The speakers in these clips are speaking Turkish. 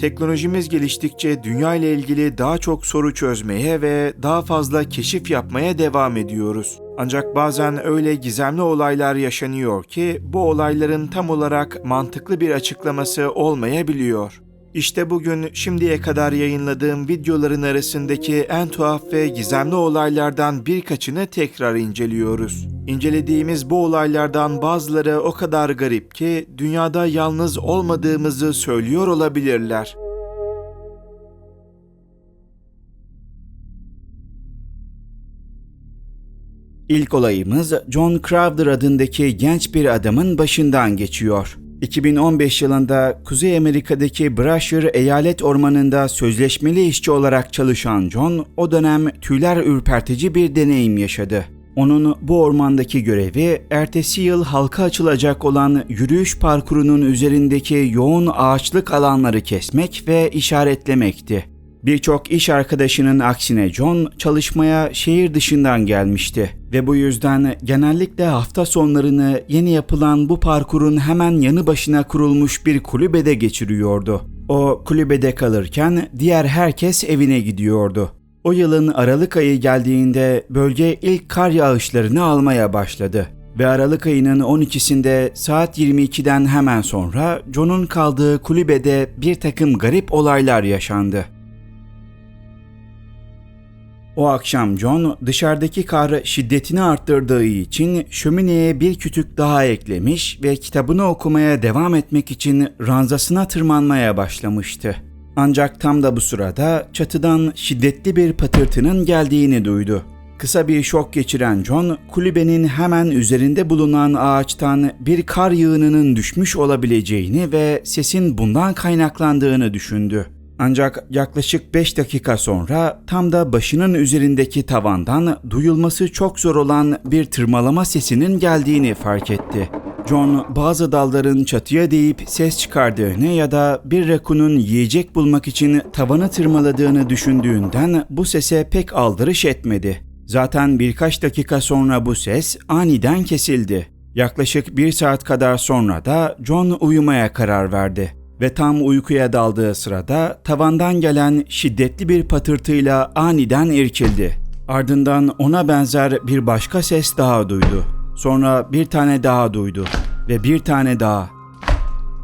Teknolojimiz geliştikçe dünya ile ilgili daha çok soru çözmeye ve daha fazla keşif yapmaya devam ediyoruz. Ancak bazen öyle gizemli olaylar yaşanıyor ki bu olayların tam olarak mantıklı bir açıklaması olmayabiliyor. İşte bugün şimdiye kadar yayınladığım videoların arasındaki en tuhaf ve gizemli olaylardan birkaçını tekrar inceliyoruz. İncelediğimiz bu olaylardan bazıları o kadar garip ki dünyada yalnız olmadığımızı söylüyor olabilirler. İlk olayımız John Crowder adındaki genç bir adamın başından geçiyor. 2015 yılında Kuzey Amerika'daki Brasher eyalet ormanında sözleşmeli işçi olarak çalışan John, o dönem tüyler ürpertici bir deneyim yaşadı. Onun bu ormandaki görevi ertesi yıl halka açılacak olan yürüyüş parkurunun üzerindeki yoğun ağaçlık alanları kesmek ve işaretlemekti. Birçok iş arkadaşının aksine John çalışmaya şehir dışından gelmişti ve bu yüzden genellikle hafta sonlarını yeni yapılan bu parkurun hemen yanı başına kurulmuş bir kulübede geçiriyordu. O kulübede kalırken diğer herkes evine gidiyordu. O yılın Aralık ayı geldiğinde bölge ilk kar yağışlarını almaya başladı ve Aralık ayının 12'sinde saat 22'den hemen sonra John'un kaldığı kulübede bir takım garip olaylar yaşandı. O akşam John dışarıdaki kar şiddetini arttırdığı için şömineye bir kütük daha eklemiş ve kitabını okumaya devam etmek için ranzasına tırmanmaya başlamıştı. Ancak tam da bu sırada çatıdan şiddetli bir patırtının geldiğini duydu. Kısa bir şok geçiren John, kulübenin hemen üzerinde bulunan ağaçtan bir kar yığınının düşmüş olabileceğini ve sesin bundan kaynaklandığını düşündü. Ancak yaklaşık 5 dakika sonra tam da başının üzerindeki tavandan duyulması çok zor olan bir tırmalama sesinin geldiğini fark etti. John bazı dalların çatıya değip ses çıkardığını ya da bir rakunun yiyecek bulmak için tavanı tırmaladığını düşündüğünden bu sese pek aldırış etmedi. Zaten birkaç dakika sonra bu ses aniden kesildi. Yaklaşık bir saat kadar sonra da John uyumaya karar verdi ve tam uykuya daldığı sırada tavandan gelen şiddetli bir patırtıyla aniden irkildi. Ardından ona benzer bir başka ses daha duydu. Sonra bir tane daha duydu ve bir tane daha.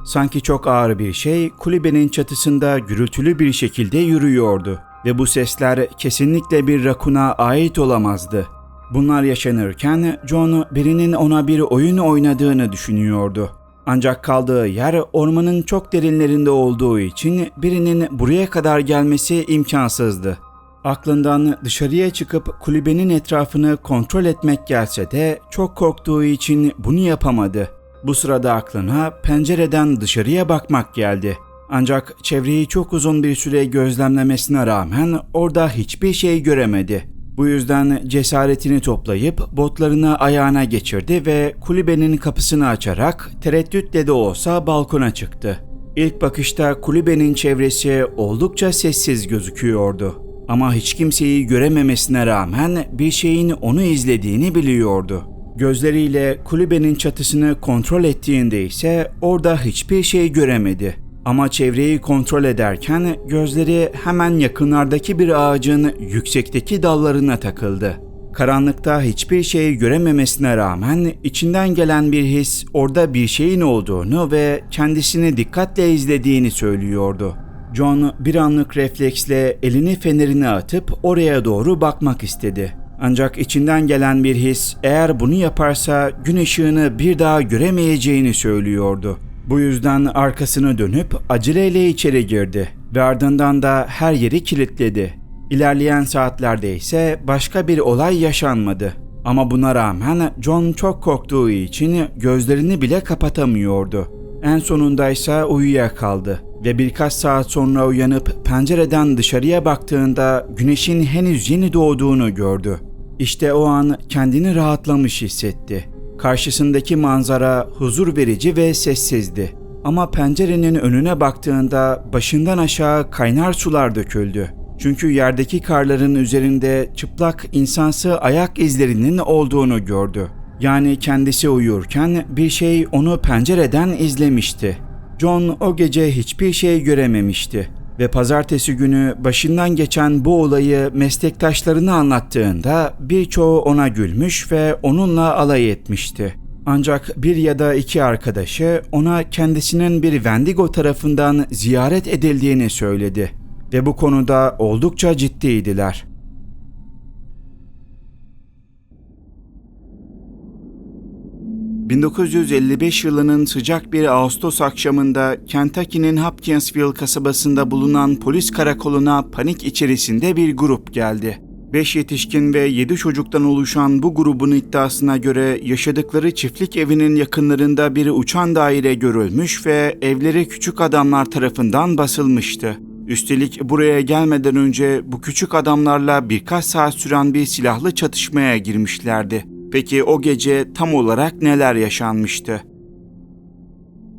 Sanki çok ağır bir şey kulübenin çatısında gürültülü bir şekilde yürüyordu ve bu sesler kesinlikle bir rakuna ait olamazdı. Bunlar yaşanırken John birinin ona bir oyun oynadığını düşünüyordu. Ancak kaldığı yer ormanın çok derinlerinde olduğu için birinin buraya kadar gelmesi imkansızdı. Aklından dışarıya çıkıp kulübenin etrafını kontrol etmek gelse de çok korktuğu için bunu yapamadı. Bu sırada aklına pencereden dışarıya bakmak geldi. Ancak çevreyi çok uzun bir süre gözlemlemesine rağmen orada hiçbir şey göremedi. Bu yüzden cesaretini toplayıp botlarını ayağına geçirdi ve kulübenin kapısını açarak tereddütle de olsa balkona çıktı. İlk bakışta kulübenin çevresi oldukça sessiz gözüküyordu. Ama hiç kimseyi görememesine rağmen bir şeyin onu izlediğini biliyordu. Gözleriyle kulübenin çatısını kontrol ettiğinde ise orada hiçbir şey göremedi. Ama çevreyi kontrol ederken gözleri hemen yakınlardaki bir ağacın yüksekteki dallarına takıldı. Karanlıkta hiçbir şey görememesine rağmen içinden gelen bir his orada bir şeyin olduğunu ve kendisini dikkatle izlediğini söylüyordu. John bir anlık refleksle elini fenerine atıp oraya doğru bakmak istedi. Ancak içinden gelen bir his eğer bunu yaparsa gün ışığını bir daha göremeyeceğini söylüyordu. Bu yüzden arkasını dönüp aceleyle içeri girdi ve ardından da her yeri kilitledi. İlerleyen saatlerde ise başka bir olay yaşanmadı. Ama buna rağmen John çok korktuğu için gözlerini bile kapatamıyordu. En sonunda ise uyuyakaldı ve birkaç saat sonra uyanıp pencereden dışarıya baktığında güneşin henüz yeni doğduğunu gördü. İşte o an kendini rahatlamış hissetti. Karşısındaki manzara huzur verici ve sessizdi. Ama pencerenin önüne baktığında başından aşağı kaynar sular döküldü. Çünkü yerdeki karların üzerinde çıplak insansı ayak izlerinin olduğunu gördü. Yani kendisi uyurken bir şey onu pencereden izlemişti. John o gece hiçbir şey görememişti ve pazartesi günü başından geçen bu olayı meslektaşlarına anlattığında birçoğu ona gülmüş ve onunla alay etmişti. Ancak bir ya da iki arkadaşı ona kendisinin bir Wendigo tarafından ziyaret edildiğini söyledi ve bu konuda oldukça ciddiydiler. ...1955 yılının sıcak bir Ağustos akşamında Kentucky'nin Hopkinsville kasabasında bulunan polis karakoluna panik içerisinde bir grup geldi. 5 yetişkin ve 7 çocuktan oluşan bu grubun iddiasına göre yaşadıkları çiftlik evinin yakınlarında bir uçan daire görülmüş ve evleri küçük adamlar tarafından basılmıştı. Üstelik buraya gelmeden önce bu küçük adamlarla birkaç saat süren bir silahlı çatışmaya girmişlerdi. Peki o gece tam olarak neler yaşanmıştı?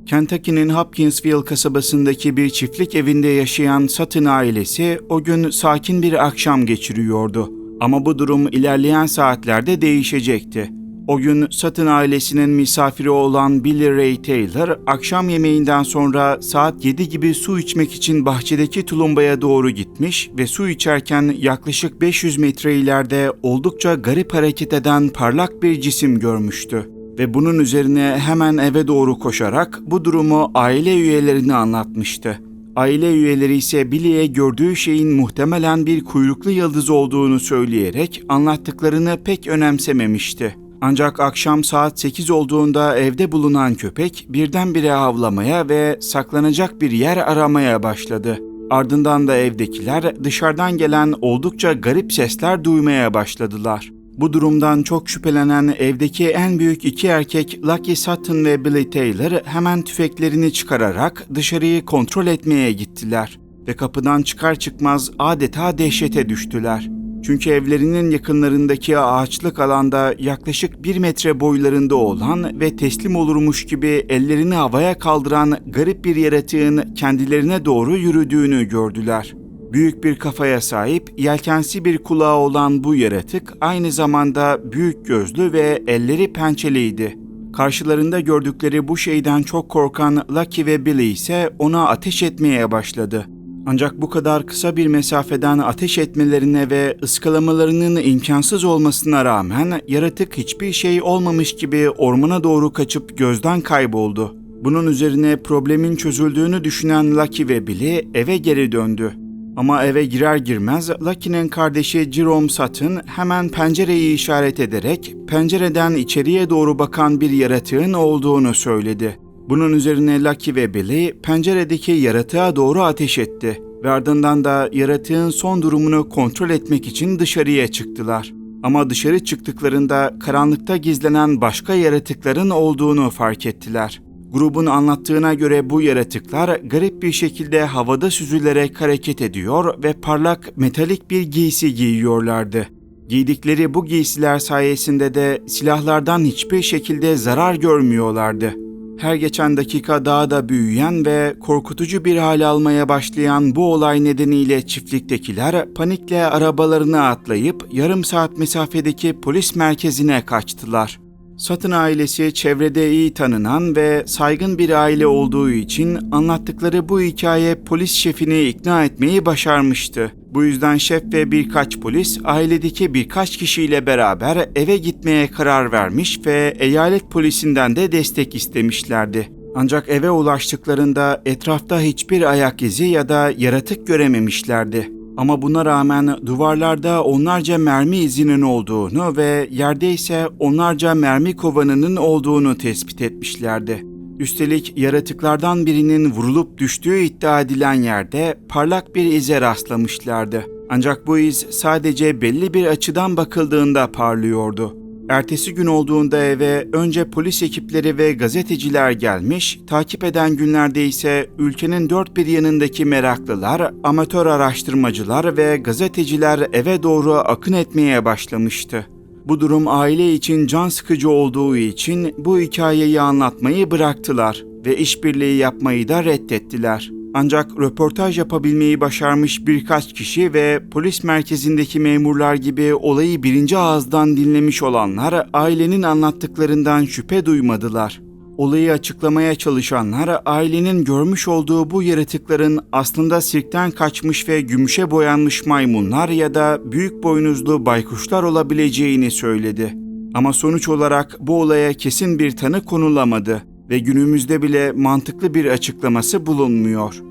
Kentucky'nin Hopkinsville kasabasındaki bir çiftlik evinde yaşayan Sutton ailesi o gün sakin bir akşam geçiriyordu. Ama bu durum ilerleyen saatlerde değişecekti. O gün Sutton ailesinin misafiri olan Billy Ray Taylor, akşam yemeğinden sonra saat 7 gibi su içmek için bahçedeki tulumbaya doğru gitmiş ve su içerken yaklaşık 500 metre ileride oldukça garip hareket eden parlak bir cisim görmüştü ve bunun üzerine hemen eve doğru koşarak bu durumu aile üyelerine anlatmıştı. Aile üyeleri ise Billy'e gördüğü şeyin muhtemelen bir kuyruklu yıldız olduğunu söyleyerek anlattıklarını pek önemsememişti. Ancak akşam saat 8 olduğunda evde bulunan köpek birdenbire havlamaya ve saklanacak bir yer aramaya başladı. Ardından da evdekiler dışarıdan gelen oldukça garip sesler duymaya başladılar. Bu durumdan çok şüphelenen evdeki en büyük iki erkek Lucky Sutton ve Billy Taylor hemen tüfeklerini çıkararak dışarıyı kontrol etmeye gittiler ve kapıdan çıkar çıkmaz adeta dehşete düştüler. Çünkü evlerinin yakınlarındaki ağaçlık alanda yaklaşık bir metre boylarında olan ve teslim olurmuş gibi ellerini havaya kaldıran garip bir yaratığın kendilerine doğru yürüdüğünü gördüler. Büyük bir kafaya sahip, yelkensi bir kulağı olan bu yaratık aynı zamanda büyük gözlü ve elleri pençeliydi. Karşılarında gördükleri bu şeyden çok korkan Lucky ve Billy ise ona ateş etmeye başladı. Ancak bu kadar kısa bir mesafeden ateş etmelerine ve ıskalamalarının imkansız olmasına rağmen yaratık hiçbir şey olmamış gibi ormana doğru kaçıp gözden kayboldu. Bunun üzerine problemin çözüldüğünü düşünen Lucky ve Billy eve geri döndü. Ama eve girer girmez Lucky'nin kardeşi Jerome Sutton hemen pencereyi işaret ederek pencereden içeriye doğru bakan bir yaratığın olduğunu söyledi. Bunun üzerine Lucky ve Billy penceredeki yaratığa doğru ateş etti ve ardından da yaratığın son durumunu kontrol etmek için dışarıya çıktılar. Ama dışarı çıktıklarında karanlıkta gizlenen başka yaratıkların olduğunu fark ettiler. Grubun anlattığına göre bu yaratıklar garip bir şekilde havada süzülerek hareket ediyor ve parlak metalik bir giysi giyiyorlardı. Giydikleri bu giysiler sayesinde de silahlardan hiçbir şekilde zarar görmüyorlardı. Her geçen dakika daha da büyüyen ve korkutucu bir hale almaya başlayan bu olay nedeniyle çiftliktekiler panikle arabalarına atlayıp yarım saat mesafedeki polis merkezine kaçtılar. Satın ailesi çevrede iyi tanınan ve saygın bir aile olduğu için anlattıkları bu hikaye polis şefini ikna etmeyi başarmıştı. Bu yüzden şef ve birkaç polis ailedeki birkaç kişiyle beraber eve gitmeye karar vermiş ve eyalet polisinden de destek istemişlerdi. Ancak eve ulaştıklarında etrafta hiçbir ayak izi ya da yaratık görememişlerdi. Ama buna rağmen duvarlarda onlarca mermi izinin olduğunu ve yerde ise onlarca mermi kovanının olduğunu tespit etmişlerdi. Üstelik yaratıklardan birinin vurulup düştüğü iddia edilen yerde parlak bir ize rastlamışlardı. Ancak bu iz sadece belli bir açıdan bakıldığında parlıyordu. Ertesi gün olduğunda eve önce polis ekipleri ve gazeteciler gelmiş, takip eden günlerde ise ülkenin dört bir yanındaki meraklılar, amatör araştırmacılar ve gazeteciler eve doğru akın etmeye başlamıştı. Bu durum aile için can sıkıcı olduğu için bu hikayeyi anlatmayı bıraktılar ve işbirliği yapmayı da reddettiler. Ancak röportaj yapabilmeyi başarmış birkaç kişi ve polis merkezindeki memurlar gibi olayı birinci ağızdan dinlemiş olanlar ailenin anlattıklarından şüphe duymadılar. Olayı açıklamaya çalışanlar ailenin görmüş olduğu bu yaratıkların aslında sirkten kaçmış ve gümüşe boyanmış maymunlar ya da büyük boynuzlu baykuşlar olabileceğini söyledi. Ama sonuç olarak bu olaya kesin bir tanı konulamadı ve günümüzde bile mantıklı bir açıklaması bulunmuyor.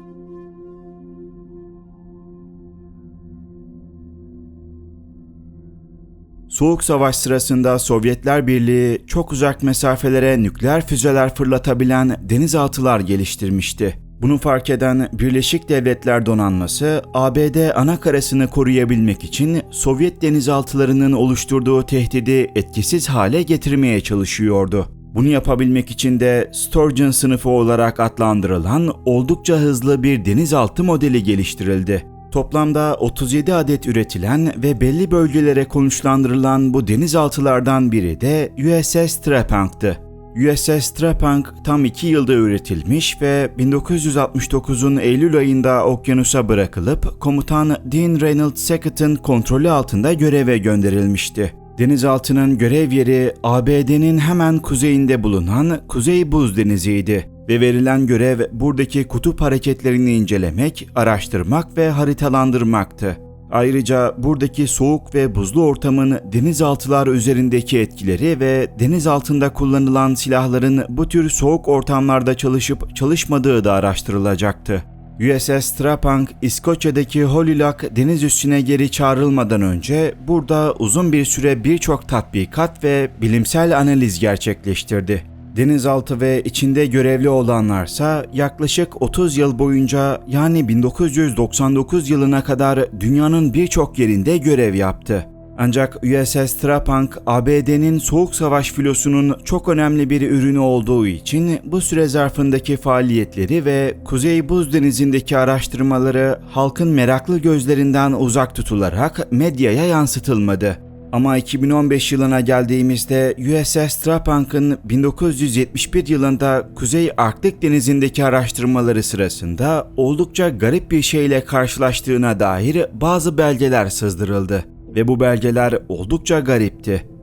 Soğuk Savaş sırasında Sovyetler Birliği çok uzak mesafelere nükleer füzeler fırlatabilen denizaltılar geliştirmişti. Bunu fark eden Birleşik Devletler Donanması, ABD ana karasını koruyabilmek için Sovyet denizaltılarının oluşturduğu tehdidi etkisiz hale getirmeye çalışıyordu. Bunu yapabilmek için de Sturgeon sınıfı olarak adlandırılan oldukça hızlı bir denizaltı modeli geliştirildi. Toplamda 37 adet üretilen ve belli bölgelere konuşlandırılan bu denizaltılardan biri de USS Trapang'tı. USS Trapang tam 2 yılda üretilmiş ve 1969'un Eylül ayında okyanusa bırakılıp komutan Dean Reynolds Second'ın kontrolü altında göreve gönderilmişti. Denizaltının görev yeri ABD'nin hemen kuzeyinde bulunan Kuzey Buz Denizi'ydi ve verilen görev buradaki kutup hareketlerini incelemek, araştırmak ve haritalandırmaktı. Ayrıca buradaki soğuk ve buzlu ortamın denizaltılar üzerindeki etkileri ve deniz altında kullanılan silahların bu tür soğuk ortamlarda çalışıp çalışmadığı da araştırılacaktı. USS Trapang, İskoçya'daki Holylock deniz üssüne geri çağrılmadan önce burada uzun bir süre birçok tatbikat ve bilimsel analiz gerçekleştirdi. Denizaltı ve içinde görevli olanlarsa yaklaşık 30 yıl boyunca yani 1999 yılına kadar dünyanın birçok yerinde görev yaptı. Ancak USS Trapang, ABD'nin Soğuk Savaş filosunun çok önemli bir ürünü olduğu için bu süre zarfındaki faaliyetleri ve Kuzey Buz Denizi'ndeki araştırmaları halkın meraklı gözlerinden uzak tutularak medyaya yansıtılmadı. Ama 2015 yılına geldiğimizde USS Trapang'ın 1971 yılında Kuzey Arktik Denizi'ndeki araştırmaları sırasında oldukça garip bir şeyle karşılaştığına dair bazı belgeler sızdırıldı ve bu belgeler oldukça garipti.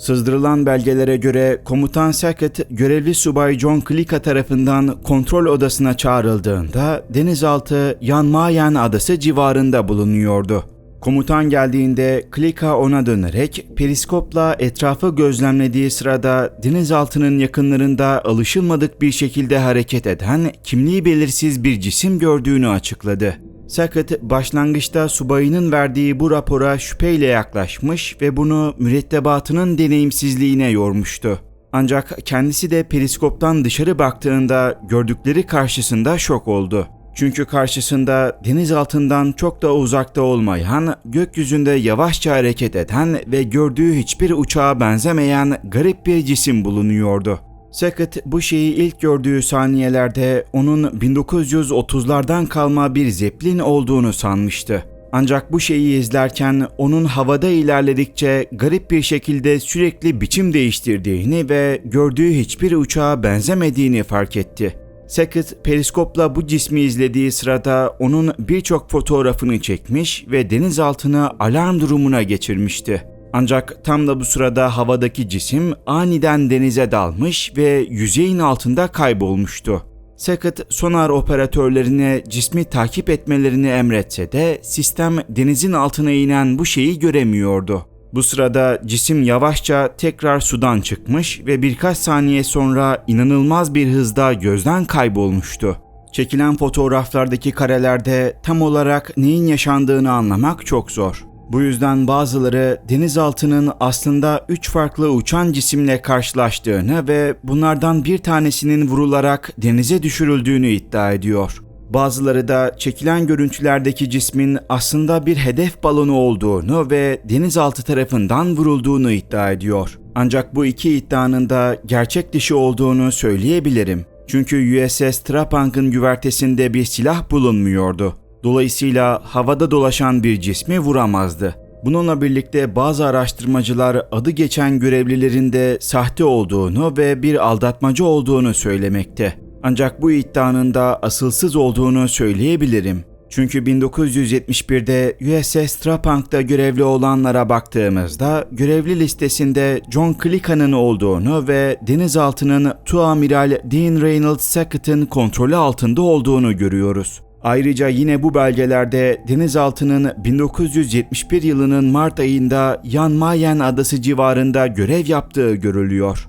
Sızdırılan belgelere göre Komutan Sackett görevli subay John Klika tarafından kontrol odasına çağrıldığında denizaltı Yanmayan adası civarında bulunuyordu. Komutan geldiğinde Klika ona dönerek periskopla etrafı gözlemlediği sırada denizaltının yakınlarında alışılmadık bir şekilde hareket eden kimliği belirsiz bir cisim gördüğünü açıkladı. Sackett başlangıçta subayının verdiği bu rapora şüpheyle yaklaşmış ve bunu mürettebatının deneyimsizliğine yormuştu. Ancak kendisi de periskoptan dışarı baktığında gördükleri karşısında şok oldu. Çünkü karşısında deniz altından çok da uzakta olmayan, gökyüzünde yavaşça hareket eden ve gördüğü hiçbir uçağa benzemeyen garip bir cisim bulunuyordu. Sackett bu şeyi ilk gördüğü saniyelerde onun 1930'lardan kalma bir zeplin olduğunu sanmıştı. Ancak bu şeyi izlerken onun havada ilerledikçe garip bir şekilde sürekli biçim değiştirdiğini ve gördüğü hiçbir uçağa benzemediğini fark etti. Sackett periskopla bu cismi izlediği sırada onun birçok fotoğrafını çekmiş ve denizaltını alarm durumuna geçirmişti. Ancak tam da bu sırada havadaki cisim aniden denize dalmış ve yüzeyin altında kaybolmuştu. Sackett sonar operatörlerine cismi takip etmelerini emretse de sistem denizin altına inen bu şeyi göremiyordu. Bu sırada cisim yavaşça tekrar sudan çıkmış ve birkaç saniye sonra inanılmaz bir hızda gözden kaybolmuştu. Çekilen fotoğraflardaki karelerde tam olarak neyin yaşandığını anlamak çok zor. Bu yüzden bazıları denizaltının aslında üç farklı uçan cisimle karşılaştığını ve bunlardan bir tanesinin vurularak denize düşürüldüğünü iddia ediyor. Bazıları da çekilen görüntülerdeki cismin aslında bir hedef balonu olduğunu ve denizaltı tarafından vurulduğunu iddia ediyor. Ancak bu iki iddianın da gerçek dışı olduğunu söyleyebilirim. Çünkü USS Trapang'ın güvertesinde bir silah bulunmuyordu. Dolayısıyla havada dolaşan bir cismi vuramazdı. Bununla birlikte bazı araştırmacılar adı geçen görevlilerin de sahte olduğunu ve bir aldatmacı olduğunu söylemekte. Ancak bu iddianın da asılsız olduğunu söyleyebilirim. Çünkü 1971'de USS Trapang'da görevli olanlara baktığımızda görevli listesinde John Clickan'ın olduğunu ve denizaltının Tuamiral Dean Reynolds Sackett'ın kontrolü altında olduğunu görüyoruz. Ayrıca yine bu belgelerde denizaltının 1971 yılının Mart ayında Jan Mayen adası civarında görev yaptığı görülüyor.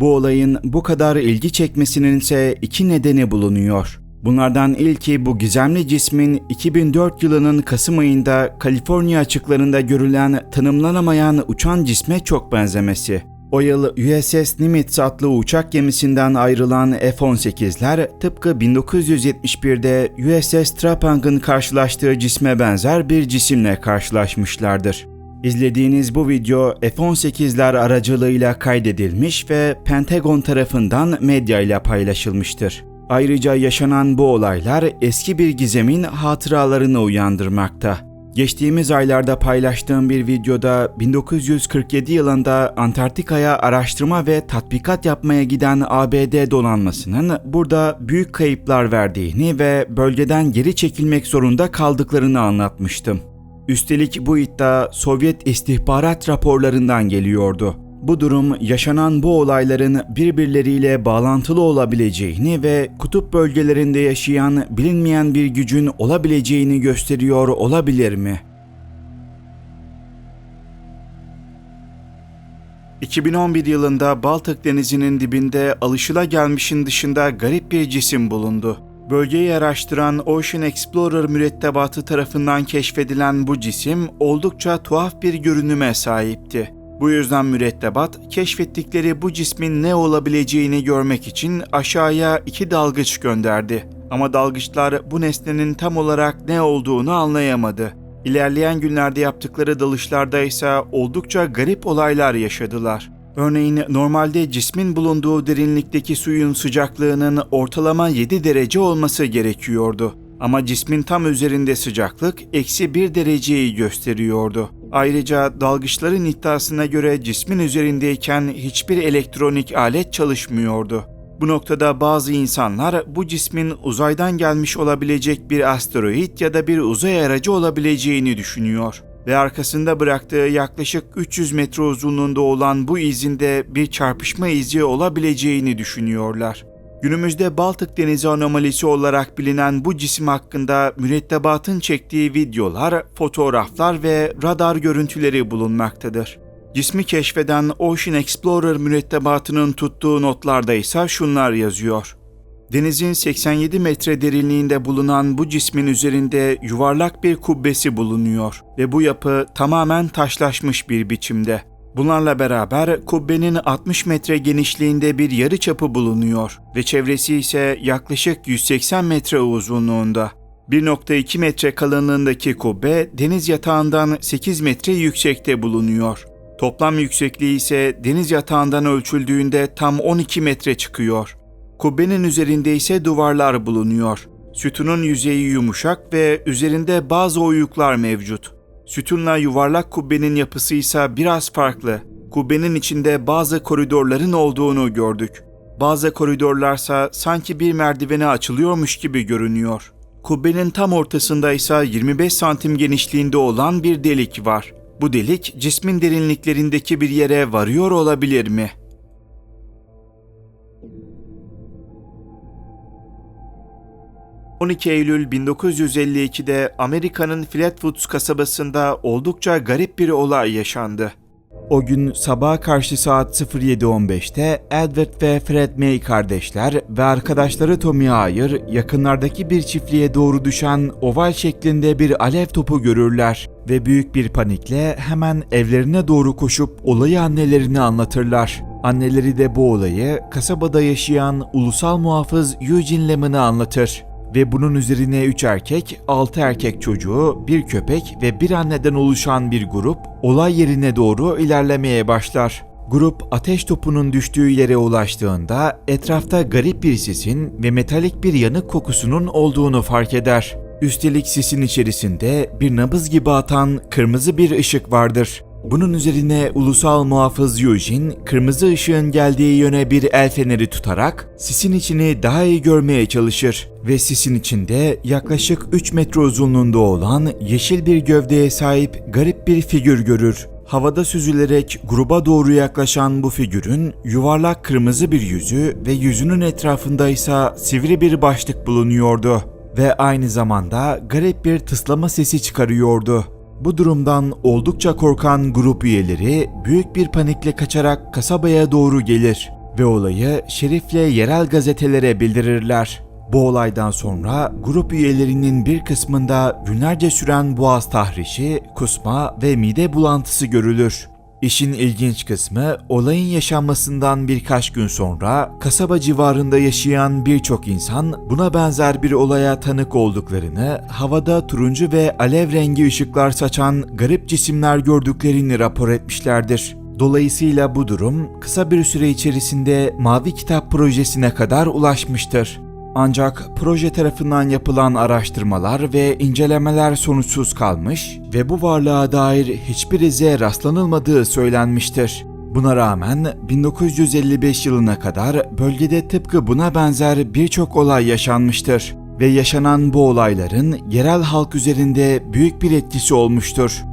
Bu olayın bu kadar ilgi çekmesinin ise iki nedeni bulunuyor. Bunlardan ilki bu gizemli cismin 2004 yılının Kasım ayında Kaliforniya açıklarında görülen tanımlanamayan uçan cisme çok benzemesi. O yıl USS Nimitz adlı uçak gemisinden ayrılan F-18'ler tıpkı 1971'de USS Trapang'ın karşılaştığı cisme benzer bir cisimle karşılaşmışlardır. İzlediğiniz bu video F-18'ler aracılığıyla kaydedilmiş ve Pentagon tarafından medya ile paylaşılmıştır. Ayrıca yaşanan bu olaylar eski bir gizemin hatıralarını uyandırmakta. Geçtiğimiz aylarda paylaştığım bir videoda 1947 yılında Antarktika'ya araştırma ve tatbikat yapmaya giden ABD donanmasının burada büyük kayıplar verdiğini ve bölgeden geri çekilmek zorunda kaldıklarını anlatmıştım. Üstelik bu iddia Sovyet istihbarat raporlarından geliyordu. Bu durum yaşanan bu olayların birbirleriyle bağlantılı olabileceğini ve kutup bölgelerinde yaşayan bilinmeyen bir gücün olabileceğini gösteriyor olabilir mi? 2011 yılında Baltık Denizi'nin dibinde alışılagelmişin dışında garip bir cisim bulundu. Bölgeyi araştıran Ocean Explorer mürettebatı tarafından keşfedilen bu cisim oldukça tuhaf bir görünüme sahipti. Bu yüzden mürettebat keşfettikleri bu cismin ne olabileceğini görmek için aşağıya iki dalgıç gönderdi. Ama dalgıçlar bu nesnenin tam olarak ne olduğunu anlayamadı. İlerleyen günlerde yaptıkları dalışlarda ise oldukça garip olaylar yaşadılar. Örneğin normalde cismin bulunduğu derinlikteki suyun sıcaklığının ortalama 7 derece olması gerekiyordu. Ama cismin tam üzerinde sıcaklık eksi 1 dereceyi gösteriyordu. Ayrıca dalgıçların iddiasına göre cismin üzerindeyken hiçbir elektronik alet çalışmıyordu. Bu noktada bazı insanlar bu cismin uzaydan gelmiş olabilecek bir asteroid ya da bir uzay aracı olabileceğini düşünüyor ve arkasında bıraktığı yaklaşık 300 metre uzunluğunda olan bu izinde bir çarpışma izi olabileceğini düşünüyorlar. Günümüzde Baltık Denizi anomalisi olarak bilinen bu cisim hakkında mürettebatın çektiği videolar, fotoğraflar ve radar görüntüleri bulunmaktadır. Cismi keşfeden Ocean Explorer mürettebatının tuttuğu notlarda ise şunlar yazıyor. Denizin 87 metre derinliğinde bulunan bu cismin üzerinde yuvarlak bir kubbesi bulunuyor ve bu yapı tamamen taşlaşmış bir biçimde. Bunlarla beraber kubbenin 60 metre genişliğinde bir yarı çapı bulunuyor ve çevresi ise yaklaşık 180 metre uzunluğunda. 1.2 metre kalınlığındaki kubbe deniz yatağından 8 metre yüksekte bulunuyor. Toplam yüksekliği ise deniz yatağından ölçüldüğünde tam 12 metre çıkıyor. Kubbenin üzerinde ise duvarlar bulunuyor. Sütunun yüzeyi yumuşak ve üzerinde bazı oyuklar mevcut. Sütunla yuvarlak kubbenin yapısı ise biraz farklı. Kubbenin içinde bazı koridorların olduğunu gördük. Bazı koridorlarsa sanki bir merdivene açılıyormuş gibi görünüyor. Kubbenin tam ortasında ise 25 santim genişliğinde olan bir delik var. Bu delik cismin derinliklerindeki bir yere varıyor olabilir mi?'' 12 Eylül 1952'de Amerika'nın Flatwoods kasabasında oldukça garip bir olay yaşandı. O gün sabaha karşı saat 07.15'te Edward ve Fred May kardeşler ve arkadaşları Tommy Ayer yakınlardaki bir çiftliğe doğru düşen oval şeklinde bir alev topu görürler ve büyük bir panikle hemen evlerine doğru koşup olayı annelerine anlatırlar. Anneleri de bu olayı kasabada yaşayan ulusal muhafız Eugene Lemon'a anlatır ve bunun üzerine 3 erkek, 6 erkek çocuğu, bir köpek ve bir anneden oluşan bir grup olay yerine doğru ilerlemeye başlar. Grup ateş topunun düştüğü yere ulaştığında etrafta garip bir sesin ve metalik bir yanık kokusunun olduğunu fark eder. Üstelik sisin içerisinde bir nabız gibi atan kırmızı bir ışık vardır. Bunun üzerine ulusal muhafız Eugene, kırmızı ışığın geldiği yöne bir el feneri tutarak sisin içini daha iyi görmeye çalışır ve sisin içinde yaklaşık 3 metre uzunluğunda olan yeşil bir gövdeye sahip garip bir figür görür. Havada süzülerek gruba doğru yaklaşan bu figürün yuvarlak kırmızı bir yüzü ve yüzünün etrafında ise sivri bir başlık bulunuyordu ve aynı zamanda garip bir tıslama sesi çıkarıyordu. Bu durumdan oldukça korkan grup üyeleri büyük bir panikle kaçarak kasabaya doğru gelir ve olayı Şerif'le yerel gazetelere bildirirler. Bu olaydan sonra grup üyelerinin bir kısmında günlerce süren boğaz tahrişi, kusma ve mide bulantısı görülür. İşin ilginç kısmı olayın yaşanmasından birkaç gün sonra kasaba civarında yaşayan birçok insan buna benzer bir olaya tanık olduklarını, havada turuncu ve alev rengi ışıklar saçan garip cisimler gördüklerini rapor etmişlerdir. Dolayısıyla bu durum kısa bir süre içerisinde Mavi Kitap projesine kadar ulaşmıştır. Ancak proje tarafından yapılan araştırmalar ve incelemeler sonuçsuz kalmış ve bu varlığa dair hiçbir ize rastlanılmadığı söylenmiştir. Buna rağmen 1955 yılına kadar bölgede tıpkı buna benzer birçok olay yaşanmıştır ve yaşanan bu olayların yerel halk üzerinde büyük bir etkisi olmuştur.